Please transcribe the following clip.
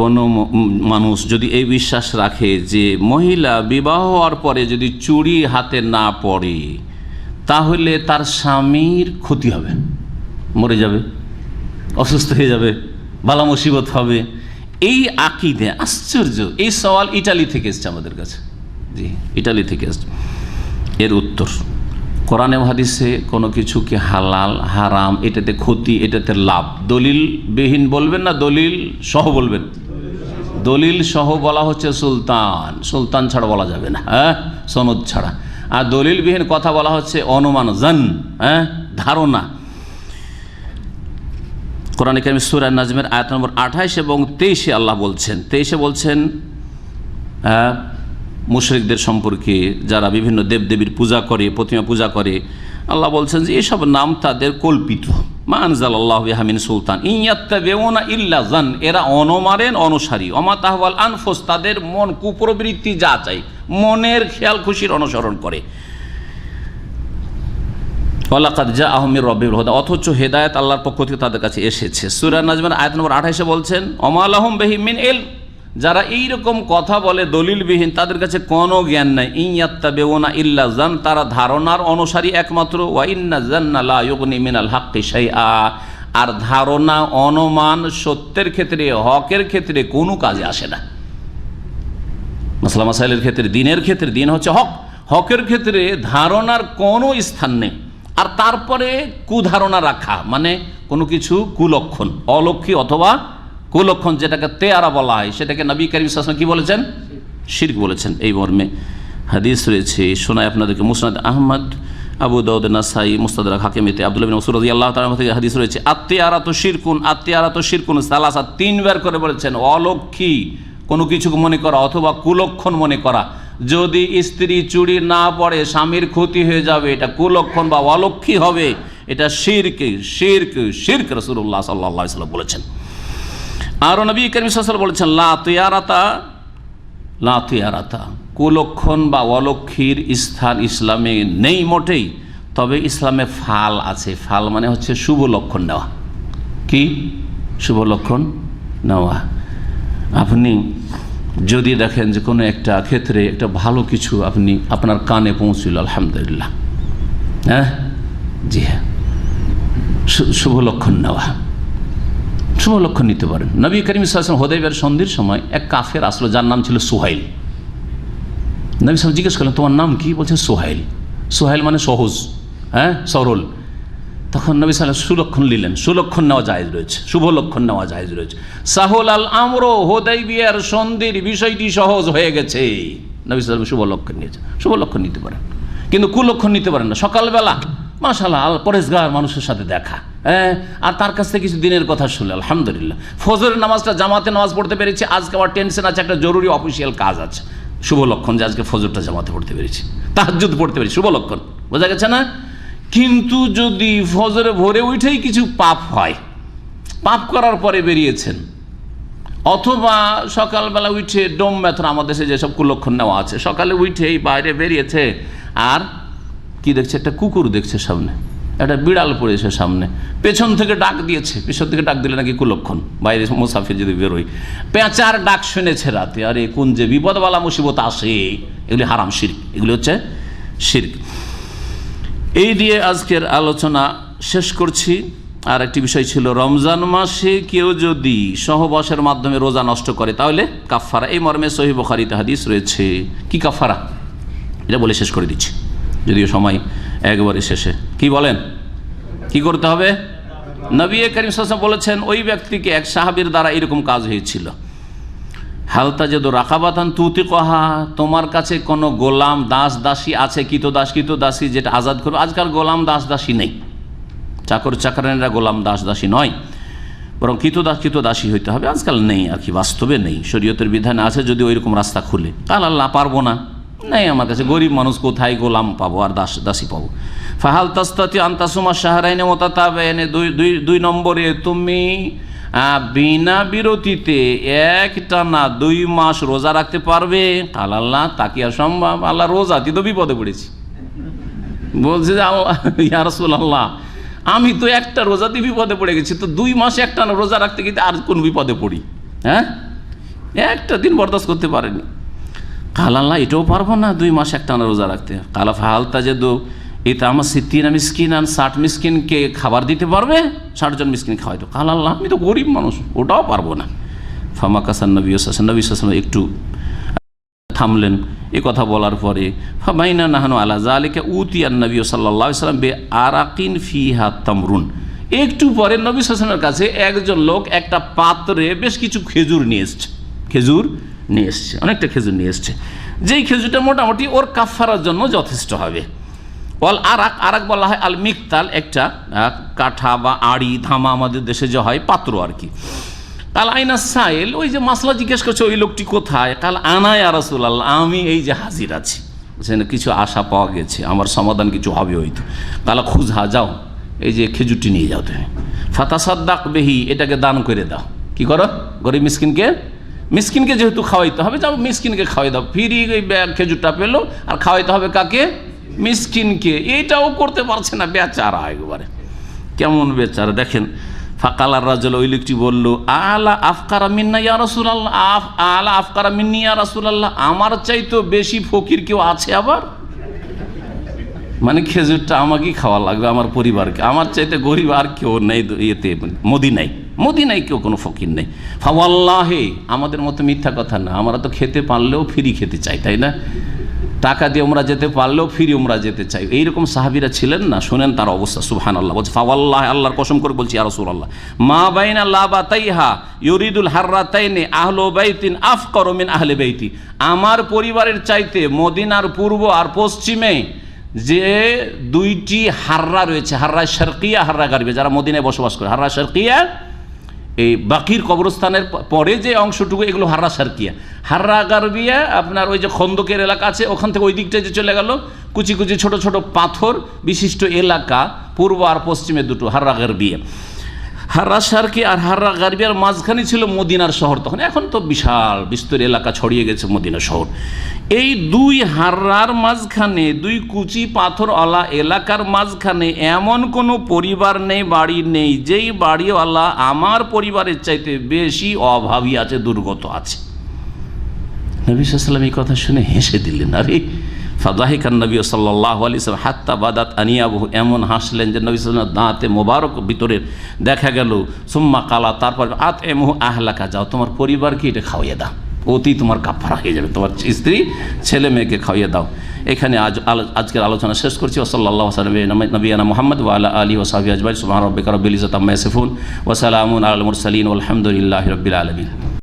কোনো মানুষ যদি এই বিশ্বাস রাখে যে মহিলা বিবাহ হওয়ার পরে যদি চুড়ি হাতে না পড়ে, তাহলে তার স্বামীর ক্ষতি হবে, মরে যাবে, অসুস্থ হয়ে যাবে, বালা মুসিবত হবে। এই আকিদে আশ্চর্য। এই সওয়াল ইটালি থেকে এসছে আমাদের কাছে। জি, ইটালি থেকে এসছে। এর উত্তর, কোরআনে হাদিসে কোনো কিছুকে হালাল, হারাম, এটাতে ক্ষতি, এটাতে লাভ, দলিল বিহীন বলবেন না, দলিল সহ বলবেন। দলিল সহ বলা হচ্ছে সুলতান। সুলতান ছাড়া বলা যাবে না হ্যাঁ? সনদ ছাড়া। আর দলিলবিহীন কথা বলা হচ্ছে অনুমান জন হ্যাঁ? ধারণা। কোরআন কারিম সুরা নাজমের আয়াত নম্বর আঠাইশ এবং তেইশে আল্লাহ বলছেন তেইশে বলছেন আহ, মুশরিকদের সম্পর্কে যারা বিভিন্ন দেবদেবীর পূজা করে প্রতিমা পূজা করে আল্লাহ বলছেন যে এসব নাম তাদের কল্পিত। মানজাল আল্লাহ হামিন সুলতান। ইয়াত্তা বেওনা ইল্লা জান এরা অনমারেন অনুসারী। অমা তাহওয়াল আনফোস, তাদের মন কুপ্রবৃত্তি যা চাই, মনের খেয়াল খুশির অনুসরণ করে। ওয়ালাকাদ যা আহমির রবির হোদা, অথচ হেদায়ত আল্লাহর পক্ষ থেকে তাদের কাছে এসেছে। সুরা নাজমান আয়াত নম্বর আঠাইশে বলছেন অমাল আহম বেহি মিন এল যারা এইরকম কথা বলে, দলিলবিহীন, তাদের কাছে কোনো জ্ঞান নাই। ইয়াত্তা বেওনা ইল্লা জান তারা ধারণার অনুসারী একমাত্র। ওয়া ইন্না জান্না লা ইউগনি মিনাল হাক্কি শাইআ। আর ধারণা, অনুমান সত্যের ক্ষেত্রে, হকের ক্ষেত্রে কোনো কাজে আসে না। মাসলা মাসাইলের ক্ষেত্রে, দিনের ক্ষেত্রে, দিন হচ্ছে হক। হকের ক্ষেত্রে ধারণার কোনো স্থান নেই। আর তারপরে কুধারণা রাখা মানে কোনো কিছু কুলক্ষণ, অলক্ষী অথবা কুলক্ষণ যেটাকে তেয়ারা বলা হয়, সেটাকে নবী করিম সাসম কি বলেছেন? শির্ক বলেছেন এই মর্মে। হাদিস রয়েছে, শোনায় আপনাদেরকে মুসনাদ আহমদ, আবু দাউদ, নাসাই, মুস্তাদ হাকিমিতে আব্দুল বিন মসুর আল্লাহ তালা থেকে হাদিস রয়েছে আত্মীয়ারা তো শিরকুন আত্মীয়ারা তো শিরকুন সালাসা তিনবার করে বলেছেন, অলক্ষী, কোনো কিছু মনে করা অথবা কুলক্ষণ মনে করা। যদি স্ত্রী চুরি না পড়ে, স্বামীর ক্ষতি হয়ে যাবে, এটা কুলক্ষণ বা অলক্ষী হবে, এটা শির্ক শির্ক শির্ক রসুল্লাহ সাল্লাহ সাল্লাম বলেছেন। আরও নবী করিম বলেছেন, লা তুয়ারাতা লা তুয়ারাতা। কুলক্ষণ বা অলক্ষীর স্থান ইসলামে নেই মোটেই, তবে ইসলামে ফাল আছে। ফাল মানে হচ্ছে শুভ লক্ষণ নেওয়া। কি? শুভ লক্ষণ নেওয়া। আপনি যদি দেখেন যে কোনো একটা ক্ষেত্রে একটা ভালো কিছু আপনি আপনার কানে পৌঁছিল, আলহামদুলিল্লাহ। হ্যাঁ? জি হ্যাঁ। শুভ লক্ষণ নেওয়া। শুভ লক্ষণ নিতে পারেন নবী করিম ইসলাম হোদাইবের সন্ধির সময় এক কাফের আসলো, যার নাম ছিল সোহাইল। নবী সাহেব জিজ্ঞেস করলেন, তোমার নাম কি? বলছে সোহাইল। সোহাইল মানে সহজ হ্যাঁ সরল। তখন নবী সাল্লাম সুলক্ষণ নিলেন, সুলক্ষণ নেওয়া জায়েজ রয়েছে, শুভ লক্ষণ নেওয়া জায়েজ রয়েছে। সাহুল আল আমরো হোদাই বিয়ার সন্ধির বিষয়টি সহজ হয়ে গেছে। নবী সাল্লাম শুভ লক্ষণ নিয়েছে শুভ লক্ষণ নিতে পারেন। কিন্তু কুলক্ষণ নিতে পারেন না। সকালবেলা মাশাল্লাহ আল পরেশগার মানুষের সাথে দেখা। হ্যাঁ? আর তার কাছ থেকে কিছু দিনের কথা শুনলে, আলহামদুলিল্লাহ। ফজরের নামাজটা, জামাতে নামাজ পড়তে পেরেছি। আজকে আমার টেনশন আছে, একটা জরুরি অফিসিয়াল কাজ আছে। শুভ লক্ষণ যে আজকে ফজরটা জামাতে পড়তে পেরেছি। তাহাজ্জুদ পড়তে পেরেছি, শুভ লক্ষণ। বোঝা গেছে না? কিন্তু যদি ফজরে ভোরে উঠেই কিছু পাপ হয়, পাপ করার পরে বেরিয়েছেন, অথবা সকালবেলা উঠে ডোম ব্যথা আমাদের দেশে যেসব কুলক্ষণ নেওয়া আছে, সকালে উঠেই বাইরে বেরিয়েছে, আর কি দেখছে? একটা কুকুর দেখছে সামনে। একটা বিড়াল পড়েছে সামনে। পেছন থেকে ডাক দিয়েছে। পেছন থেকে ডাক দিলে নাকি কুলক্ষণ। বাইরে মুসাফির যদি বেরোয়। পেঁচার ডাক শুনেছে রাতে। আরে, কোন যে বিপদবালা মুসিবত আসে। এগুলি হারাম শির্ক। এগুলি হচ্ছে শির্ক। এই দিয়ে আজকের আলোচনা শেষ করছি। আর একটি বিষয় ছিল, রমজান মাসে কেউ যদি সহবাসের মাধ্যমে রোজা নষ্ট করে, তাহলে কাফারা এই মর্মে সহি বখারিতে হাদিস রয়েছে। কি কাফারা এটা বলে শেষ করে দিচ্ছি। যদিও সময় একবারে শেষে। কি বলেন? কি করতে হবে? নবী করিম সাসা বলেছেন, ওই ব্যক্তিকে এক সাহাবির দ্বারা এরকম কাজ হয়েছিল। হালতা যেদ রাখাবাতান তুতি কহা তোমার কাছে কোনো গোলাম দাস দাসী আছে কিত দাস কিত দাসী যেটা আজাদ করবে? আজকাল গোলাম দাস দাসী নেই। চাকর চাকরানিরা গোলাম দাস দাসী নয়। বরং কিত দাস কিত দাসী হইতে হবে? আজকাল নেই আর কি, বাস্তবে নেই। শরীয়তের বিধানে আছে, যদি ওইরকম রাস্তা খুলে। তাহলে আল্লাহ পারব না। নেই আমার কাছে, গরিব মানুষ কোথায় গোলাম পাবো আর দাস, দাসী পাবো? ফাহাল তাস্তাতি আন্তাসুমা সাহারাইনে মোতাতাবেনে দুই দুই দুই নম্বরে তুমি বিনা বিরতিতে এক টানা দুই মাস রোজা রাখতে পারবে। তাহলে আল্লাহ তাকে আর সম্ভব? আল্লাহ রোজা তুই তো বিপদে পড়েছি। বলছে যে আল্লাহ ইয়া রসুল আল্লাহ আমি তো একটা রোজাতে বিপদে পড়ে গেছি, তো দুই মাসে একটা রোজা রাখতে গিয়ে আর কোন বিপদে পড়ি? হ্যাঁ? একটা দিন বরদাস্ত করতে পারেনি। কাল আল্লাহ এটাও পারব না, দুই মাস একটা রোজা রাখতে। কালা ফাহালতা যে দো এটা আমার সিদ্দিন মিসকিন আর ষাট মিসকিনকে খাবার দিতে পারবে? ষাটজন মিসকিন খাওয়াই তো। কাল আল্লাহ আমি তো গরিব মানুষ, ওটাও পারব না। ফামা কাসান নবী হাসান নবী হাসান একটু থামলেন এ কথা বলার পরে, ফামাইনা নাহানু আলা জালিকা উতিয়ান নবী সাল্লাহ সাল্লাম বে আরাকিন ফিহা তামরুন। একটু পরে নবী হাসানের কাছে একজন লোক একটা পাত্রে বেশ কিছু খেজুর নিয়ে এসছে। খেজুর নিয়ে এসছে, অনেকটা খেজুর নিয়ে এসছে। যেই খেজুরটা মোটামুটি ওর কাফারার জন্য যথেষ্ট হবে। অল আরাক আরাক বলা হয় আল মিকতাল, একটা কাঠা বা আড়ি, ধামা আমাদের দেশে যে হয়, পাত্র আর কি। কাল আইনা সাইল, ওই যে মাসলা জিজ্ঞেস করছে, ওই লোকটি কোথায়? কাল আনায় আরাসুল আল্লাহ আমি এই যে হাজির আছি। সেখানে কিছু আশা পাওয়া গেছে, আমার সমাধান কিছু হবে হয়তো কালা খুঁজহা, যাও, এই যে খেজুরটি নিয়ে যাও তুমি। ফাতাসাদ্দাক বেহি, এটাকে দান করে দাও। কি করো? গরিব মিসকিনকে মিসকিনকে যেহেতু খাওয়াইতে হবে, যাও মিসকিনকে খাওয়াই দাও। ফিরি ওই খেজুরটা পেল, আর খাওয়াইতে হবে কাকে? মিসকিনকে। এইটাও করতে পারছে না, বেচারা একবারে। কেমন বেচারা, দেখেন। ফাকালার রাজল ওই লোকটি বলল, আলা আফকারা মিন্না ইয়া রাসূলুল্লাহ। আফ আলা আফকারা মিন্নি ইয়া রাসূলুল্লাহ। আমার চাইতো বেশি ফকির কেউ আছে আবার? মানে খেজুরটা আমাকেই খাওয়া লাগবে, আমার পরিবারকে। আমার চাইতে গরিব আর কেউ নেই দু- মোদি মদিনাই মদিনাই কেউ কোনো ফকির নেই। ফাওয়াল্লাহে, আমাদের মতো মিথ্যা কথা না। আমরা তো খেতে পারলেও ফ্রি খেতে চাই, তাই না? টাকা দিয়ে ওমরা যেতে পারলেও ফিরি ওমরা যেতে চাই। এইরকম সাহাবিরা ছিলেন না? শোনেন তার অবস্থা সুবহান আল্লাহ বলছে, ফাওয়াল্লাহ, আল্লাহর কসম করে বলছি আরসুল আল্লাহ মা বাইনা লাবা তাইহা ইউরিদুল হাররা তাইনে আহলো বাইতিন আফ করমিন আহলে বাইতি। আমার পরিবারের চাইতে মদিনার পূর্ব আর পশ্চিমে যে দুইটি হাররা রয়েছে, হাররা শারকিয়া, হাররা গারবিয়া, যারা মদিনায় বসবাস করে, হাররা শারকিয়া এই বাকির কবরস্থানের পরে যে অংশটুকু, এগুলো হাররা সারকিয়া হাররা গারবিয়া, আপনার ওই যে খন্দকের এলাকা আছে, ওখান থেকে ওই দিকটা যে চলে গেল, কুচি কুচি ছোট ছোট পাথর বিশিষ্ট এলাকা, পূর্ব আর পশ্চিমে দুটো, হাররা গারবিয়া। হাররা সারকি আর হাররা গারবিয়ার মাঝখানে ছিল মদিনার শহর? তখন এখন তো বিশাল বিস্তর এলাকা ছড়িয়ে গেছে মদিনা শহর। এই দুই হাররার মাঝখানে, দুই কুচি পাথরওয়ালা এলাকার মাঝখানে এমন কোনো পরিবার নেই, বাড়ি নেই, যেই বাড়িওয়ালা আমার পরিবারের চাইতে বেশি অভাবী আছে, দুর্গত আছে। নবী সাল্লাম এই কথা শুনে হেসে দিলেন, আরে ফাদাহিকান নবী সাল্লাহ আলি সাল্লাম হাত্তা বাদাত আনিয়াবহু, এমন হাসলেন যে নবী সাল্লাম দাঁতে মোবারক ভিতরের দেখা গেল। সুম্মা কালা, তারপর আত এমহু আহলাকা, যাও তোমার পরিবারকে এটা খাওয়াইয়ে দাও। অতি তোমার কাপড় হয়ে যাবে, তোমার স্ত্রী ছেলে মেয়েকে খাওয়াইয়ে দাও। এখানে আজ আজকের আলোচনা শেষ করছি। ওসল্লাহ নবীনা মোহাম্মদ ওয়ালা আলী ওসাহাবি আজবাই সুবাহ রব্বিকা রব্বিল ইজত আম্মা ইয়াসিফুন। ওসালামুন আল মুরসালিন। আলহামদুলিল্লাহ রবিল আলমিন।